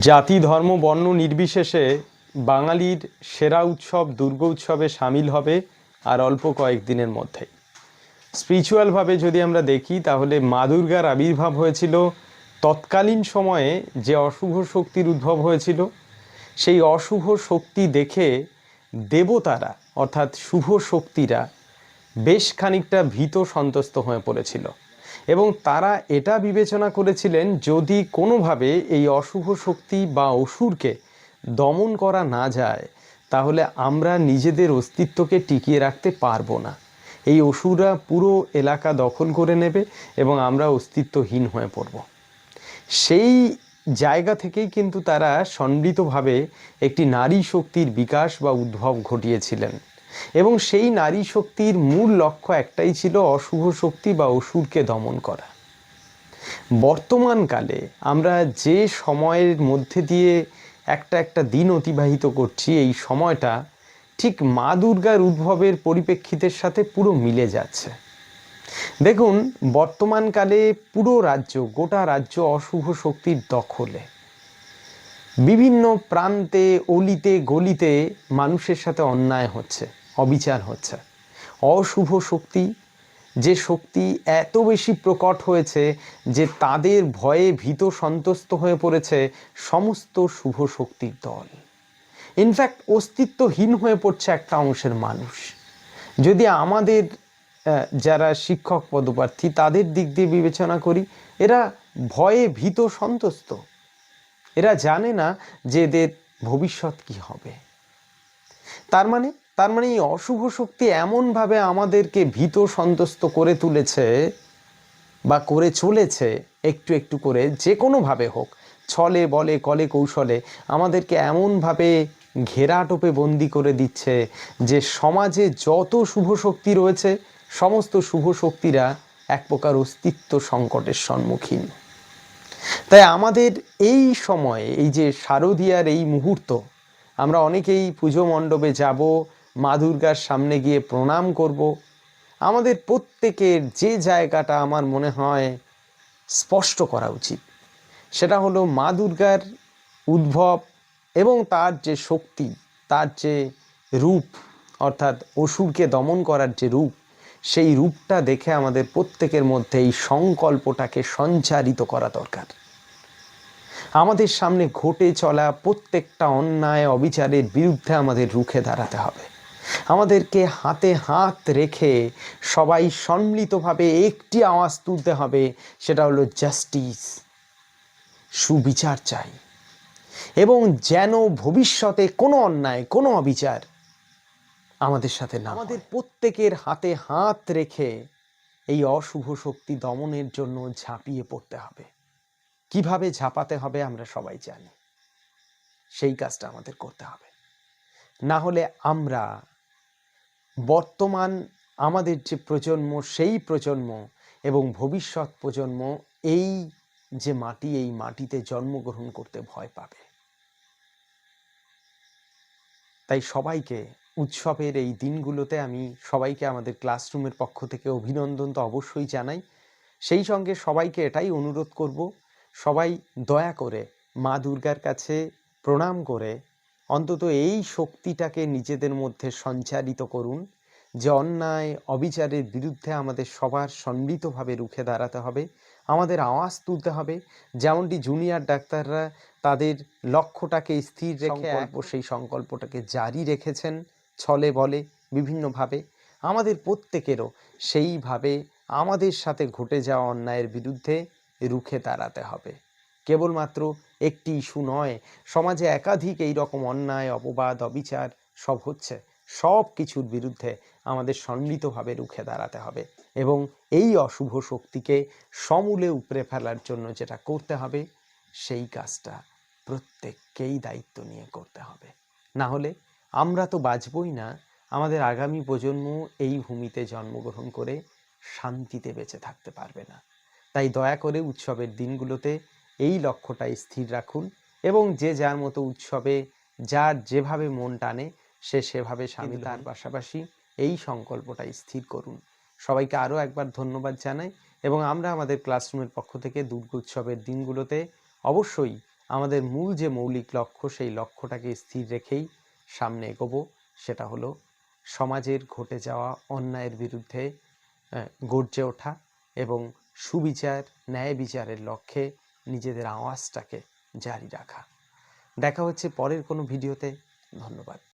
জাতি, ধর্ম, বর্ণ নির্বিশেষে বাঙালির সেরা উৎসব, দুর্গা উৎসবে সামিল হবে আর অল্প কয়েকদিনের মধ্যেই। স্পিরিচুয়ালভাবে যদি আমরা দেখি, তাহলে মা দুর্গার আবির্ভাব হয়েছিল তৎকালীন সময়ে যে অশুভ শক্তির উদ্ভব হয়েছিল। সেই অশুভ শক্তি দেখে দেবতারা, অর্থাৎ শুভ শক্তিরা বেশ খানিকটা ভীত সন্তস্ত হয়ে পড়েছিল। এবং তারা এটা বিবেচনা করেছিলেন যদি কোনোভাবে এই অশুভ শক্তি বা অসুরকে দমন করা না যায়, তাহলে আমরা নিজেদের অস্তিত্বকে টিকিয়ে রাখতে পারব না। এই অসুররা পুরো এলাকা দখল করে নেবে এবং আমরা অস্তিত্বহীন হয়ে পড়ব। সেই জায়গা থেকেই কিন্তু তারা সম্মিলিতভাবে একটি নারী শক্তির বিকাশ বা উদ্ভব ঘটিয়েছিলেন। এবং সেই নারী শক্তির মূল লক্ষ্য একটাই ছিল অশুভ শক্তি বা অসুরকে দমন করা। বর্তমানকালে আমরা যে সময়ের মধ্যে দিয়ে একটা একটা দিন অতিবাহিত করছি, এই সময়টা ঠিক মা দুর্গার উদ্ভবের পরিপ্রেক্ষিতের সাথে পুরো মিলে যাচ্ছে। দেখুন, বর্তমানকালে পুরো রাজ্য, গোটা রাজ্য অশুভ শক্তির দখলে। বিভিন্ন প্রান্তে, অলিতে, গলিতে মানুষের সাথে অন্যায় হচ্ছে। অবিচার হচ্ছে। অশুভ শক্তি, যে শক্তি এত বেশি প্রকট হয়েছে যে তাদের ভয়ে ভীত সন্তস্ত হয়ে পড়েছে সমস্ত শুভ শক্তির দল। ইনফ্যাক্ট অস্তিত্বহীন হয়ে পড়ছে একটা অংশের মানুষ। যদি আমাদের যারা শিক্ষক পদপ্রার্থী তাদের দিক দিয়ে বিবেচনা করি, এরা ভয়ে ভীত সন্তস্ত এরা জানে না যে এদের ভবিষ্যৎ কি হবে। তার মানে তার মানে এই অশুভ শক্তি এমনভাবে আমাদেরকে ভীত সন্ত্রস্ত করে তুলেছে বা করে চলেছে, একটু একটু করে যে কোনোভাবে হোক। ছলে, বলে, কলে, কৌশলে আমাদেরকে এমনভাবে ঘেরাটোপে বন্দি করে দিচ্ছে যে সমাজে যত শুভ শক্তি রয়েছে, সমস্ত শুভ শক্তিরা এক প্রকার অস্তিত্ব সংকটের সম্মুখীন। তাই আমাদের এই সময়ে, এই যে শারদীয়ার এই মুহূর্ত, আমরা অনেকেই পুজো মণ্ডপে যাব মা দুর্গার সামনে গিয়ে প্রণাম করব। আমাদের প্রত্যেকের যে জায়গাটা আমার মনে হয় স্পষ্ট করা উচিত। সেটা হলো মা দুর্গার উদ্ভব এবং তার যে শক্তি, তার যে রূপ, অর্থাৎ অসুরকে দমন করার যে রূপ, সেই রূপটা দেখে আমাদের প্রত্যেকের মধ্যে এই সংকল্পটাকে সঞ্চারিত করা দরকার। আমাদের সামনে ঘটে চলা প্রত্যেকটা অন্যায়, অবিচারের বিরুদ্ধে আমাদের রুখে দাঁড়াতে হবে। আমাদেরকে হাতে হাত রেখে সবাই সম্মিলিতভাবে একটি আওয়াজ তুলতে হবে, সেটা হলো জাস্টিস সুবিচার চাই। এবং যেন ভবিষ্যতে কোনো অন্যায়, কোনো অবিচার আমাদের সাথে না আমাদের প্রত্যেকের হাতে হাত রেখে এই অশুভ শক্তি দমনের জন্য ঝাঁপিয়ে পড়তে হবে। কীভাবে ঝাঁপাতে হবে আমরা সবাই জানি। সেই কাজটা আমাদের করতে হবে। না হলে আমরা বর্তমান আমাদের যে প্রজন্ম, সেই প্রজন্ম এবং ভবিষ্যৎ প্রজন্ম এই যে মাটি, এই মাটিতে জন্মগ্রহণ করতে ভয় পাবে। তাই সবাইকে উৎসবের এই দিনগুলোতে আমি সবাইকে আমাদের ক্লাসরুমের পক্ষ থেকে অভিনন্দন তো অবশ্যই জানাই। সেই সঙ্গে সবাইকে এটাই অনুরোধ করব, সবাই দয়া করে মা দুর্গার কাছে প্রণাম করে অন্তত এই শক্তিটাকে নিজেদের মধ্যে সঞ্চারিত করুন। যে অন্যায় অবিচারের বিরুদ্ধে আমাদের সবার সম্মিলিতভাবে রুখে দাঁড়াতে হবে আমাদের আওয়াজ তুলতে হবে। যেমনটি জুনিয়র ডাক্তাররা তাদের লক্ষ্যটাকে স্থির রেখে সেই সংকল্পটাকে জারি রেখেছেন ছলে বলে বিভিন্নভাবে। আমাদের প্রত্যেকেরও সেইভাবে আমাদের সাথে ঘটে যাওয়া অন্যায়ের বিরুদ্ধে রুখে দাঁড়াতে হবে। কেবলমাত্র একটি ইস্যু নয়, সমাজে একাধিক এই রকম অন্যায়, অপবাদ, অবিচার সব হচ্ছে। সব কিছুর বিরুদ্ধে আমাদের সম্মিলিতভাবে রুখে দাঁড়াতে হবে এবং এই অশুভ শক্তিকে সমূলে উপড়ে ফেলার জন্য যেটা করতে হবে, সেই কাজটা প্রত্যেককেই দায়িত্ব নিয়ে করতে হবে। না হলে আমরা তো বাঁচবই না। আমাদের আগামী প্রজন্ম এই ভূমিতে জন্মগ্রহণ করে শান্তিতে বেঁচে থাকতে পারবে না। তাই দয়া করে উৎসবের দিনগুলোতে এই লক্ষ্যটাই স্থির রাখুন এবং যে যার মতো উৎসবে যার যেভাবে মন টানে সে সেভাবে স্বামী তার পাশাপাশি এই সংকল্পটাই স্থির করুন। সবাইকে আরও একবার ধন্যবাদ জানাই এবং আমরা আমাদের ক্লাসরুমের পক্ষ থেকে দুর্গোৎসবের দিনগুলোতে অবশ্যই আমাদের মূল যে মৌলিক লক্ষ্য সেই লক্ষ্যটাকে স্থির রেখেই সামনে এগোবো। সেটা হলো সমাজের ঘটে যাওয়া অন্যায়ের বিরুদ্ধে গর্জে ওঠা এবং সুবিচার ন্যায় বিচারের লক্ষ্যে নিজেদের আওয়াজটাকে জারি রাখা। দেখা হচ্ছে পরের কোনো ভিডিওতে। ধন্যবাদ।